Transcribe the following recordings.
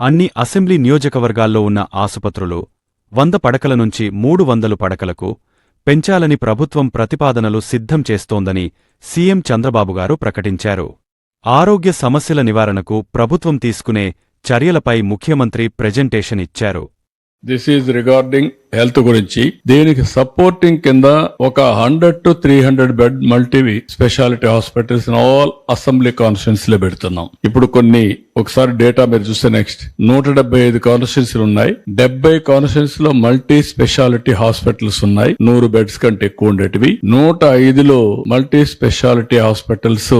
అన్ని అసెంబ్లీ నియోజకవర్గాల్లో ఉన్న ఆసుపత్రులు వంద పడకల నుంచి మూడు వందలు పడకలకు పెంచాలని ప్రభుత్వం ప్రతిపాదనలు సిద్ధం చేస్తోందని సీఎం చంద్రబాబుగారు ప్రకటించారు. ఆరోగ్య సమస్యల నివారణకు ప్రభుత్వం తీసుకునే చర్యలపై ముఖ్యమంత్రి ప్రెజెంటేషన్ ఇచ్చారు. దిస్ ఈజ్ రిగార్డింగ్ హెల్త్ గురించి. దీనికి సపోర్టింగ్ కింద ఒక hundred to three hundred bed multi specialty hospitals all assembly కాన్స్టిట్యూన్స్లో పెడుతున్నాం. ఇప్పుడు కొన్ని ఒకసారి డేటా మీరు చూస్తే నెక్స్ట్. నూట డెబ్బై ఐదు కాన్స్టిట్యూన్సీలు ఉన్నాయి. డెబ్బై కాన్స్టిట్యూన్స్లో మల్టీ స్పెషాలిటీ హాస్పిటల్స్ ఉన్నాయి. నూరు బెడ్స్ కంటే ఎక్కువ ఉండేటివి. నూట ఐదులో మల్టీ స్పెషాలిటీ హాస్పిటల్స్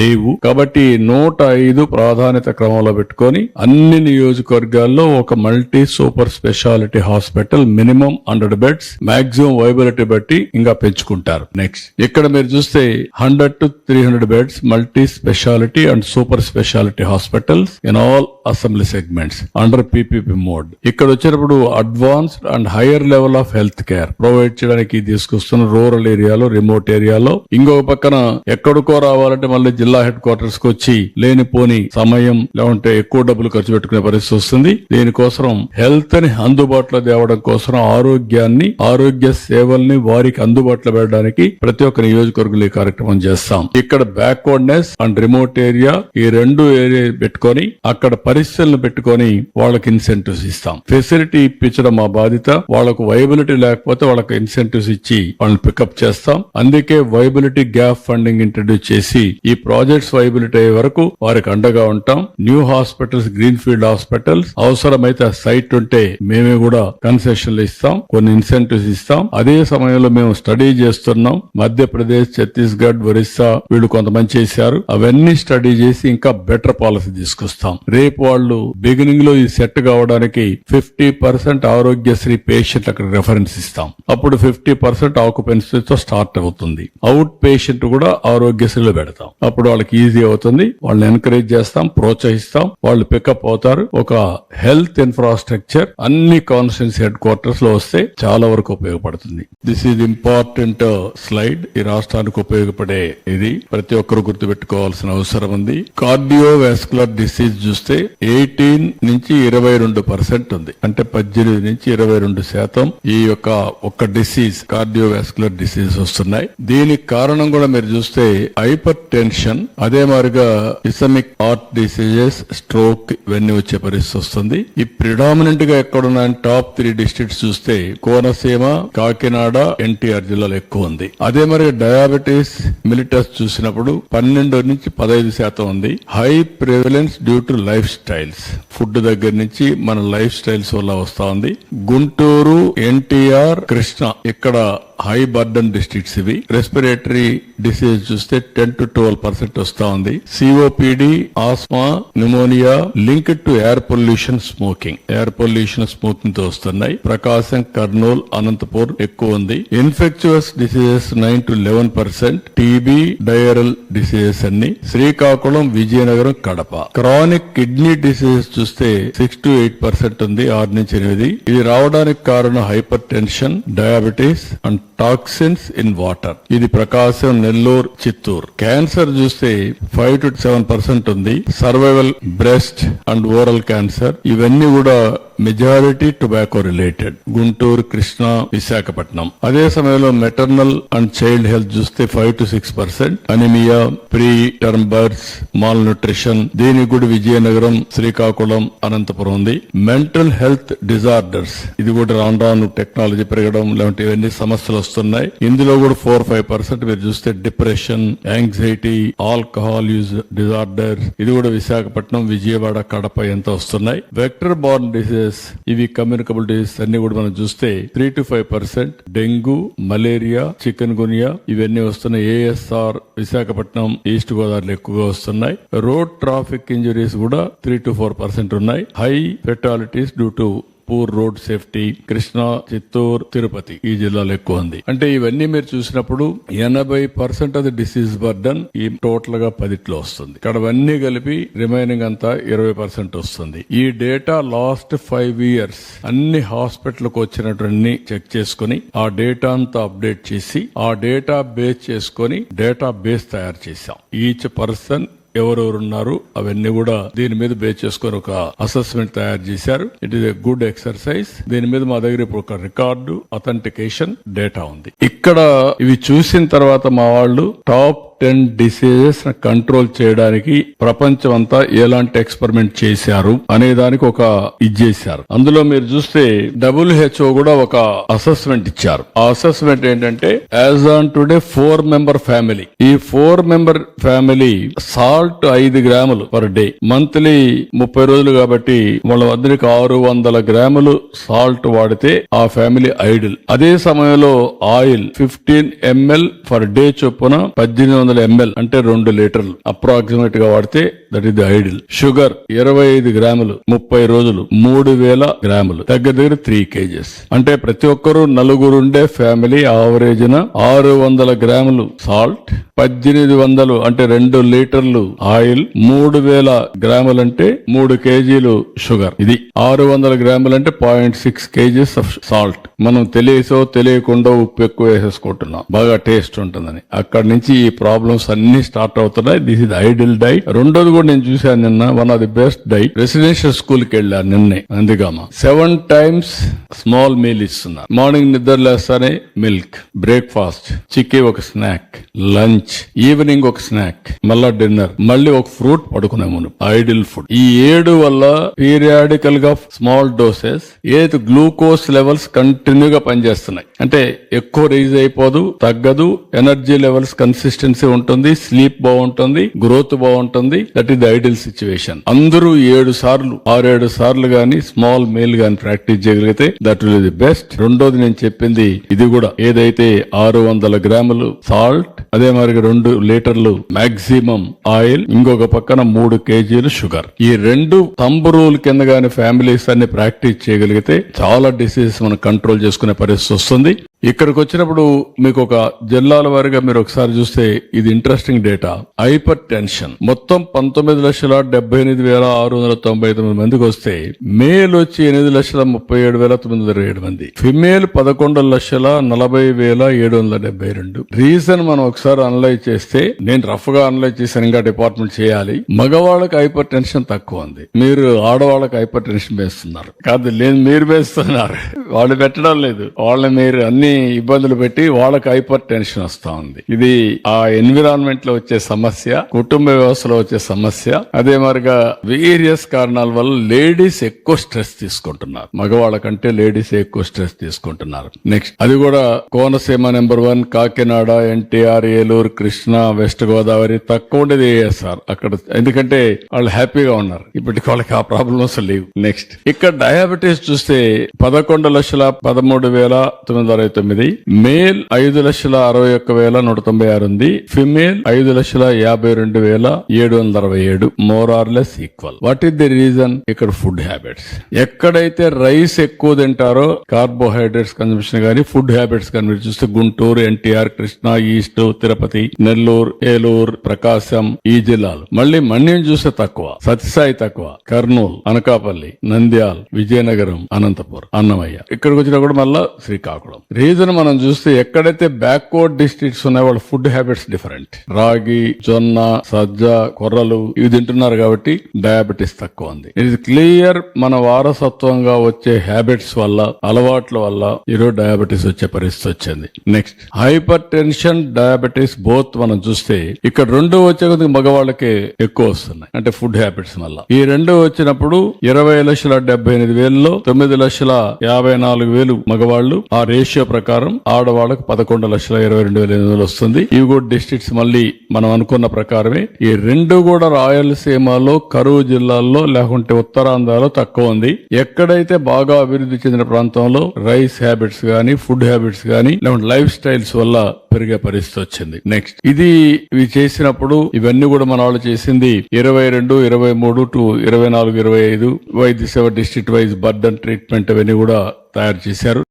లేవు. కాబట్టి నూట ఐదు ప్రాధాన్యత క్రమంలో పెట్టుకొని అన్ని నియోజకవర్గాల్లో ఒక multi super specialty hospital minimum hundred beds maximum viability బట్టి ఇంకా పెంచుకుంటారు. నెక్స్ట్ ఇక్కడ మీరు చూస్తే hundred to three hundred beds multi specialty and super specialty hospitals in all assembly segments under PPP mode. ఇక్కడ వచ్చినప్పుడు advanced and higher level of health care provide చేయడానికి తీసుకొస్తున్న రూరల్ ఏరియాలో రిమోట్ ఏరియాలో. ఇంకొక పక్కన ఎక్కడికో రావాలంటే మళ్ళీ జిల్లా హెడ్ క్వార్టర్స్కు వచ్చి లేనిపోని సమయం లేకుంటే ఎక్కువ డబ్బులు ఖర్చు పెట్టుకునే పరిస్థితి వస్తుంది. దీనికోసం హెల్త్ని అందుబాటులో తేవడం కోసం ఆరోగ్యాన్ని ఆరోగ్య సేవల్ని వారికి అందుబాటులో పెట్టడానికి ప్రతి ఒక్క నియోజకవర్గంలో ఈ కార్యక్రమం చేస్తాం. ఇక్కడ బ్యాక్వర్డ్నెస్ అండ్ రిమోట్ ఏరియా ఈ రెండు ఏరియా పెట్టుకొని అక్కడ పరిశ్రమలు పెట్టుకొని వాళ్ళకి ఇన్సెంటివ్స్ ఇస్తాం. ఫెసిలిటీ ఇప్పించడం మా బాధ్యత. వాళ్ళకు వైబిలిటీ లేకపోతే వాళ్ళకి ఇన్సెంటివ్స్ ఇచ్చి వాళ్ళని పికప్ చేస్తాం. అందుకే వైబిలిటీ గ్యాప్ ఫండింగ్ ఇంట్రడ్యూస్ చేసి ఈ ప్రాజెక్ట్స్ వైబిలిటీ అయ్యే వరకు వారికి అండగా ఉంటాం. New hospitals green field hospitals అవసరమైతే సైట్ ఉంటే మేమే కూడా కన్సెషన్లు ఇస్తాం. కొన్ని ఇన్సెంటివ్స్ ఇస్తాం. అదే సమయంలో మేము స్టడీ చేస్తున్నాం. మధ్యప్రదేశ్ ఛత్తీస్గఢ్ ఒరిస్సా వీళ్ళు కొంతమంది చేశారు. అవన్నీ స్టడీ చేసి ఇంకా బెటర్ పాలసీ తీసుకొస్తాం. రేపు వాళ్ళు బిగినింగ్లో ఈ సెట్ కావడానికి ఫిఫ్టీ పర్సెంట్ ఆరోగ్యశ్రీ పేషెంట్ అక్కడ రెఫరెన్స్ ఇస్తాం. అప్పుడు ఫిఫ్టీ పర్సెంట్ ఆక్యుపెన్సీతో స్టార్ట్ అవుతుంది. అవుట్ పేషెంట్ కూడా ఆరోగ్యశ్రీలో పెడతాం. అప్పుడు వాళ్ళకి ఈజీ అవుతుంది. వాళ్ళని ఎంకరేజ్ చేస్తాం ప్రోత్సహిస్తాం. వాళ్ళు పికప్ అవుతారు. ఒక హెల్త్ ఇన్ఫ్రాస్ట్రక్చర్ అన్ని కాన్స్టిట్యూన్సీ హెడ్ క్వార్టర్స్లో వస్తే చాలా వరకు ఉపయోగపడుతుంది. దిస్ ఈజ్ ఇంపార్టెంట్ స్లైడ్ ఈ రాష్ట్రానికి ఉపయోగపడే ఇది. ప్రతి ఒక్కరు గుర్తుపెట్టుకోవాల్సిన అవసరం ఉంది. కార్డియో వాస్కులర్ డిసీజ్ చూస్తే ఎయిటీన్ నుంచి ఇరవై రెండు పర్సెంట్ ఉంది. అంటే పద్దెనిమిది నుంచి ఇరవై రెండు శాతం ఈ యొక్క ఒక డిసీజ్ కార్డియోవాస్కులర్ డిసీజ్ వస్తున్నాయి. దీనికి కారణం కూడా మీరు చూస్తే హైపర్ టెన్షన్ అదే మారిగా ఇసమిక్ హార్ట్ డిసీజెస్ స్ట్రోక్ ఇవన్నీ వచ్చే పరిస్థితి వస్తుంది. ఈ ప్రిడామినెంట్గా ఎక్కడున్నాయని టాప్ త్రీ డిస్ట్రిక్ట్స్ చూస్తే కోనసీమ కాకినాడ ఎన్టీఆర్ జిల్లాలో ఎక్కువ ఉంది. అదే మరి డయాబెటీస్ మిలిటస్ చూసినప్పుడు పన్నెండు నుంచి పదహైదు శాతం ఉంది. High prevalence due to lifestyles food దగ్గర నుంచి మన లైఫ్ స్టైల్స్ వల్ల వస్తా ఉంది. గుంటూరు ఎన్టీఆర్ కృష్ణ ఇక్కడ హై బర్డన్ డిస్ట్రిక్ట్స్ ఇవి. రెస్పిరేటరీ డిసీజ్ చూస్తే టెన్ టు ట్వెల్వ్ పర్సెంట్ వస్తా ఉంది. COPD asthma pneumonia link to air pollution smoking. Air pollution స్మోకింగ్తో వస్తున్నాయి. ప్రకాశం కర్నూల్ అనంతపూర్ ఎక్కువ ఉంది. Infectious diseases nine to eleven percent. TB diarrheal diseases అన్ని. Srikakulam Vizianagaram Kadapa. Chronic kidney diseases చూస్తే six to eight percent ఉంది ఆరు నుంచి ఎనిమిది. ఇది రావడానికి కారణం hypertension diabetes and toxins in water. ఇది ప్రకాశం నెల్లూరు చిత్తూరు. క్యాన్సర్ చూస్తే ఫైవ్ టు సెవెన్ పర్సెంట్ ఉంది. Survival breast and oral cancer. ఇవన్నీ కూడా majority tobacco related Guntur Krishna Visakhapatnam అదే సమయంలో మెటర్నల్ అండ్ చైల్డ్ హెల్త్ చూస్తే five to six percent anemia preterm births malnutrition దీనికి కూడా విజయనగరం శ్రీకాకుళం అనంతపురం ఉంది. మెంటల్ హెల్త్ డిజార్డర్స్ ఇది కూడా రాను రాను టెక్నాలజీ పెరగడం లాంటి ఇవన్నీ సమస్యలు వస్తున్నాయి. ఇందులో కూడా ఫోర్ ఫైవ్ పర్సెంట్ మీరు చూస్తే depression anxiety alcohol use disorder ఇది కూడా విశాఖపట్నం విజయవాడ కడప ఎంత వస్తున్నాయి. వెక్టర్ బార్న్ డిసీజెస్ ఇవి కమ్యూనికబుల్ డిసీజ్ అన్ని కూడా మనం చూస్తే three to five percent dengue malaria chikungunya ఇవన్నీ వస్తున్నాయి. ఏఎస్ఆర్ విశాఖపట్నం ఈస్ట్ గోదావరిలో ఎక్కువగా వస్తున్నాయి. రోడ్ ట్రాఫిక్ ఇంజరీస్ కూడా త్రీ టు ఫోర్ పర్సెంట్ ఉన్నాయి. High fatalities due to poor road safety Krishna Chittoor Tirupati ఈ జిల్లాలో ఎక్కువ ఉంది. అంటే ఇవన్నీ మీరు చూసినప్పుడు ఎనభై పర్సెంట్ అది డిసీజ్ బర్డన్ ఈ టోటల్గా పదిట్లో వస్తుంది. ఇక్కడ అవన్నీ కలిపి రిమైనింగ్ అంతా ఇరవై పర్సెంట్ వస్తుంది. ఈ డేటా లాస్ట్ ఫైవ్ ఇయర్స్ అన్ని హాస్పిటల్కి వచ్చినటువంటి చెక్ చేసుకుని ఆ డేటా అంతా అప్డేట్ చేసి ఆ డేటా బేస్ చేసుకొని డేటా బేస్ తయారు చేశాం. ఈచ్ పర్సన్ ఎవరెవరు ఉన్నారు అవన్నీ కూడా దీని మీద బేస్ చేసుకొని ఒక అసెస్మెంట్ తయారు చేశారు. It is a good exercise దీని మీద మా దగ్గర ఇప్పుడు ఒక రికార్డు అథెంటికేషన్ డేటా ఉంది. ఇక్కడ ఇవి చూసిన తర్వాత మా వాళ్ళు టాప్ టెన్ డిసీజెస్ కంట్రోల్ చేయడానికి ప్రపంచం అంతా ఎలాంటి ఎక్స్పెరిమెంట్ చేశారు అనే దానికి ఒక ఇది చేశారు. అందులో మీరు చూస్తే డబ్ల్యూహెచ్ఓ కూడా ఒక అసెస్మెంట్ ఇచ్చారు. ఆ అసెస్మెంట్ ఏంటంటే as on today four member family ఈ ఫోర్ మెంబర్ ఫ్యామిలీ సాల్ట్ ఐదు గ్రాములు పర్ డే మంత్లీ ముప్పై రోజులు కాబట్టి వాళ్ళ వద్దరికి ఆరు వందల గ్రాములు సాల్ట్ వాడితే ఆ ఫ్యామిలీ ఐడిల్ అదే సమయంలో oil fifteen ML per day చొప్పున పద్దెనిమిది వందల ఎంఎల్ అంటే రెండు లీటర్లు. అప్రాక్సిమేట్గా వాడితే that is the ideal sugar ఇరవై ఐదు గ్రాములు ముప్పై రోజులు మూడు వేల గ్రాములు. దగ్గర దగ్గర త్రీ కేజెస్. అంటే ప్రతి ఒక్కరు నలుగురుండే ఫ్యామిలీ ఆవరేజ్ ఆరు వందల గ్రాములు సాల్ట్ పద్దెనిమిది వందలు అంటే రెండు లీటర్లు ఆయిల్ మూడు వేల గ్రాములు అంటే మూడు కేజీలు షుగర్ ఇది ఆరు వందల గ్రాములు అంటే point six kgs of salt మనం తెలియసో తెలియకుండా ఉప్పు ఎక్కువ వేసేసుకుంటున్నాం. బాగా టేస్ట్ ఉంటుందని. అక్కడి నుంచి ఈ ప్రాబ్లమ్స్ అన్ని స్టార్ట్ అవుతున్నాయి. దిస్ ఇస్ ఐడియల్ డైట్ రెండోది కూడా నేను చూశాను నిన్న. One of the best diet residential స్కూల్కి వెళ్ళాను నిన్నే అందుకమ్మా సెవెన్ టైమ్స్ స్మాల్ మీల్ ఇస్తున్నారు. మార్నింగ్ నిద్ర లేస్తానే మిల్క్ బ్రేక్ఫాస్ట్ చిక్కీ ఒక స్నాక్ లంచ్ ఈవినింగ్ ఒక స్నాక్ మళ్ళా డిన్నర్ మళ్ళీ ఒక ఫ్రూట్ పడుకునే ముందు. ఐడిల్ ఫుడ్ ఈ ఏడు వల్ల పీరియాడికల్గా స్మాల్ డోసెస్ ఏది గ్లూకోజ్ లెవెల్స్ కంటిన్యూగా పనిచేస్తున్నాయి. అంటే ఎక్కువ రైజ్ అయిపోదు తగ్గదు ఎనర్జీ లెవెల్స్ కన్సిస్టెన్సీ ఉంటుంది స్లీప్ బాగుంటుంది గ్రోత్ బాగుంటుంది. That is the ideal situation అందరూ ఏడు సార్లు ఆరేడు సార్లు గాని స్మాల్ మేల్ గాని ప్రాక్టీస్ చేయగలిగితే దట్ విల్ ది బెస్ట్ రెండోది నేను చెప్పింది ఇది కూడా ఏదైతే ఆరు వందల గ్రాములు సాల్ట్ అదే మరి రెండు లీటర్లు మాక్సిమం ఆయిల్ ఇంకొక పక్కన మూడు కేజీలు షుగర్ ఈ రెండు తంబు రూల్ కింద గాని ఫ్యామిలీస్ అన్ని ప్రాక్టీస్ చేయగలిగితే చాలా డిసీజెస్ మనం కంట్రోల్ చేసుకునే పరిస్థితి వస్తుంది. ఇక్కడికి వచ్చినప్పుడు మీకు ఒక జిల్లాల వారిగా మీరు ఒకసారి చూస్తే ఇది ఇంట్రెస్టింగ్ డేటా హైపర్ టెన్షన్ మొత్తం పంతొమ్మిది లక్షల డెబ్బై ఎనిమిది వేల ఆరు వందల తొంభై తొమ్మిది మందికి వస్తే మేల్ వచ్చి ఎనిమిది లక్షల ముప్పై ఏడు వేల తొమ్మిది వందల ఏడు మంది. ఫిమేల్ పదకొండు లక్షల నలభై వేల ఏడు వందల డెబ్బై రెండు. రీజన్ మనం ఒకసారి అనలైజ్ చేస్తే నేను రఫ్గా అనలైజ్ చేశాను ఇంకా డిపార్ట్మెంట్ చేయాలి. మగవాళ్ళకి హైపర్ టెన్షన్ తక్కువ ఉంది. మీరు ఆడవాళ్ళకి హైపర్ టెన్షన్ వేస్తున్నారు. కాదు లేదు మీరు వేస్తున్నారు. వాళ్ళు పెట్టడం లేదు. వాళ్ళని మీరు అన్ని ఇబ్బందులు పెట్టి వాళ్ళకి హైపర్ టెన్షన్ వస్తా ఉంది. ఇది ఆ ఎన్విరాన్మెంట్లో వచ్చే సమస్య కుటుంబ వ్యవస్థలో వచ్చే సమస్య అదే మరిగా వేరియస్ కారణాల వల్ల లేడీస్ ఎక్కువ స్ట్రెస్ తీసుకుంటున్నారు. మగవాళ్ళ కంటే లేడీస్ ఎక్కువ స్ట్రెస్ తీసుకుంటున్నారు. నెక్స్ట్ అది కూడా Konaseema number one Kakinada NTR Eluru Krishna west Godavari తక్కువ ఉండేది ఏఎస్ఆర్. అక్కడ ఎందుకంటే వాళ్ళు హ్యాపీగా ఉన్నారు. ఇప్పటికి వాళ్ళకి ఆ ప్రాబ్లమ్స్ లేవు. నెక్స్ట్ ఇక్కడ డయాబెటీస్ చూస్తే పదకొండు లక్షల పదమూడు వేల తొమ్మిది వందల తొమ్మిది. మేల్ ఐదు లక్షల అరవై ఒక్క వేల నూట తొంభై ఆరు ఉంది. ఫిమేల్ ఐదు లక్షల యాభై రెండు వేల ఏడు వందల అరవై ఏడు. More or less equal. What is the reason? ఇక్కడ ఫుడ్ హ్యాబిట్స్. ఎక్కడైతే రైస్ ఎక్కువ తింటారో కార్బోహైడ్రేట్స్ కన్సంప్షన్ గానీ ఫుడ్ హ్యాబిట్స్ కానీ చూస్తే గుంటూరు ఎన్టీఆర్ కృష్ణా ఈస్ట్ తిరుపతి నెల్లూరు ఏలూరు ప్రకాశం ఈ జిల్లాలు. మళ్ళీ మన్యం చూస్తే తక్కువ. సత్యసాయి తక్కువ. కర్నూలు అనకాపల్లి నంద్యాల్ విజయనగరం అనంతపురం అన్నమయ్య. ఇక్కడికి వచ్చినా కూడా మళ్ళా శ్రీకాకుళం. రీజన్ మనం చూస్తే ఎక్కడైతే బ్యాక్వర్డ్ డిస్ట్రిక్ట్స్ ఉన్నాయో వాళ్ళ ఫుడ్ హ్యాబిట్స్ డిఫరెంట్. రాగి జొన్న సజ్జ కొర్రలు ఇవి తింటున్నారు కాబట్టి డయాబెటీస్ తక్కువ ఉంది. ఇది క్లియర్ మన వారసత్వంగా వచ్చే హ్యాబిట్స్ వల్ల అలవాట్ల వల్ల ఈరోజు డయాబెటీస్ వచ్చే పరిస్థితి వచ్చింది. Next hypertension diabetes both మనం చూస్తే ఇక్కడ రెండు వచ్చే కొద్దిగా మగవాళ్ళకి ఎక్కువ వస్తున్నాయి. అంటే ఫుడ్ హ్యాబిట్స్ వల్ల. ఈ రెండు వచ్చినప్పుడు ఇరవై లక్షల డెబ్బై ఎనిమిది వేలలో తొమ్మిది లక్షల యాభై నాలుగు వేలు మగవాళ్ళు ఆ రేషియో ప్రకారం ఆడవాళ్ళకు పదకొండు లక్షల ఇరవై రెండు వేల ఎనిమిది వందలు వస్తుంది. ఇవి కూడా డిస్ట్రిక్ట్స్ మళ్ళీ మనం అనుకున్న ప్రకారమే. ఈ రెండు కూడా రాయలసీమలో కరువు జిల్లాల్లో లేకుంటే ఉత్తరాంధ్రలో తక్కువ ఉంది. ఎక్కడైతే బాగా అభివృద్ధి చెందిన ప్రాంతంలో రైస్ హ్యాబిట్స్ గానీ ఫుడ్ హ్యాబిట్స్ గానీ లేకుంటే లైఫ్ స్టైల్స్ వల్ల పెరిగే పరిస్థితి వచ్చింది. నెక్స్ట్ ఇది ఇవి చేసినప్పుడు ఇవన్నీ కూడా మన వాళ్ళు చేసింది ఇరవై రెండు ఇరవై మూడు టు ఇరవై నాలుగు ఇరవై ఐదు వైద్య సేవ డిస్ట్రిక్ట్ వైజ్ బర్డన్ ట్రీట్మెంట్ అవన్నీ కూడా తయారు చేశారు.